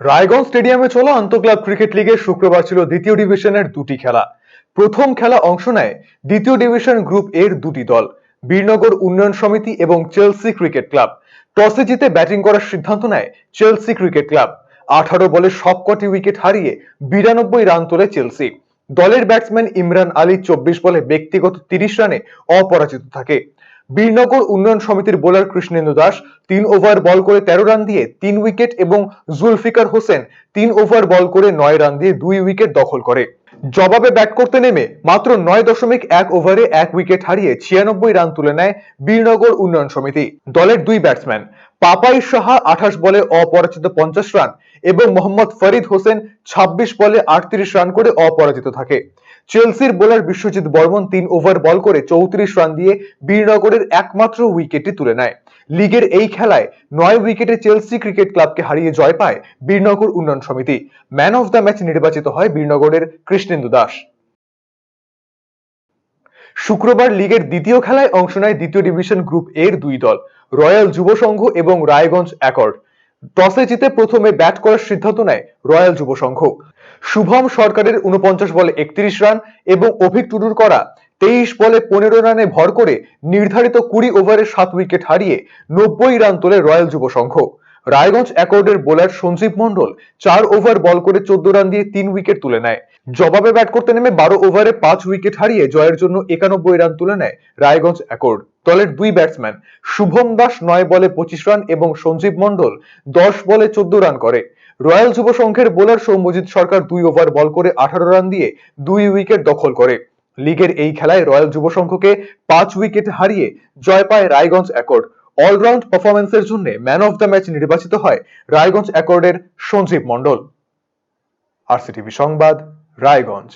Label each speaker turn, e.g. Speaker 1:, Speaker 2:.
Speaker 1: রায়গঞ্জ স্টেডিয়ামে চলা আন্তঃক্লাব ক্রিকেট লিগের শুক্রবার ছিল দ্বিতীয় ডিভিশনের দুটি খেলা। প্রথম খেলা অংশ নেয় দ্বিতীয় ডিভিশন গ্রুপ এর দুটি দল, বীরনগর উন্নয়ন সমিতি এবং চেলসি ক্রিকেট ক্লাব। টসে জিতে ব্যাটিং করার সিদ্ধান্ত নেয় চেলসি ক্রিকেট ক্লাব। আঠারো বলে সবকটি উইকেট হারিয়ে বিরানব্বই রান তোলে চেলসি। দলের ব্যাটসম্যান ইমরান আলী চব্বিশ বলে ব্যক্তিগত তিরিশ রানে অপরাজিত থাকে। বীরনগর উন্নয়ন সমিতির বোলার কৃষ্ণেন্দু দাস তিন ওভার বল করে তেরো রান দিয়ে তিন উইকেট এবং জুলফিকার হোসেন তিন ওভার বল করে নয় রান দিয়ে দুই উইকেট দখল করে। জবাবে ব্যাট করতে নেমে মাত্র নয় দশমিক এক ওভারে এক উইকেট হারিয়ে ছিয়ানব্বই রান তুলে নেয় বীরনগর উন্নয়ন সমিতি, দলের দুই ব্যাটসম্যান। পাপাই সাহা আঠাশ বলে অপরাজিত পঞ্চাশ রান এবং মোহাম্মদ ফরিদ হোসেন ছাব্বিশ বলে আটত্রিশ রান করে অপরাজিত থাকে। চেলসির বোলার বিশ্বজিৎ বর্মন তিন ওভার বল করে চৌত্রিশ রান দিয়ে বীরনগরের একমাত্র উইকেটটি তুলে নেয়। লিগের এই খেলায় নয় উইকেটে চেলসি ক্রিকেট ক্লাবকে হারিয়ে জয় পায় বীরনগর উন্নয়ন সমিতি। ম্যান অফ দ্য ম্যাচ নির্বাচিত হয় বীরনগরের কৃষ্ণেন্দু দাস। শুক্রবার লিগের দ্বিতীয় খেলায় অংশ নেয় দ্বিতীয় ডিভিশন গ্রুপ এর দুই দল, রয়্যাল যুব সংঘ এবং রায়গঞ্জ অ্যাকর্ড টসে জিতে প্রথমে ব্যাট করার সিদ্ধান্ত নেয় রয়্যাল যুব সংঘ। শুভম সরকারের উনপঞ্চাশ বলে একত্রিশ রান এবং অভিক টুডুর করা তেইশ বলে পনেরো রানে ভর করে নির্ধারিত কুড়ি ওভারে সাত উইকেট হারিয়ে নব্বই রান তোলে রয়্যাল যুব সংঘ। রায়গঞ্জ অ্যাকর্ডের বোলার সঞ্জীব মন্ডল চার ওভার বল করে চোদ্দ রান দিয়ে তিন উইকেট তুলে নেয়। জবাবে ব্যাট করতে নেমে বারো ওভারে পাঁচ উইকেট হারিয়ে জয়ের জন্য একানব্বই রান তুলে নেয় রায়গঞ্জ অ্যাকর্ড। দলের দুই ব্যাটসম্যান শুভম দাস নয় বলে পঁচিশ রান এবং সঞ্জীব মন্ডল দশ বলে চোদ্দ রান করে। রয়্যাল যুব সংঘের বোলার সৌম্যজিৎ সরকার দুই ওভার বল করে আঠারো রান দিয়ে দুই উইকেট দখল করে। লিগের এই খেলায় রয়্যাল যুব সংঘকে পাঁচ উইকেট হারিয়ে জয় পায় রায়গঞ্জ অ্যাকর্ড। অলরাউন্ড পারফরমেন্সের জন্য ম্যান অফ দ্য ম্যাচ নির্বাচিত হয় রায়গঞ্জ অ্যাকর্ডের সঞ্জীব মণ্ডল। আরসিটিভি সংবাদ, রায়গঞ্জ।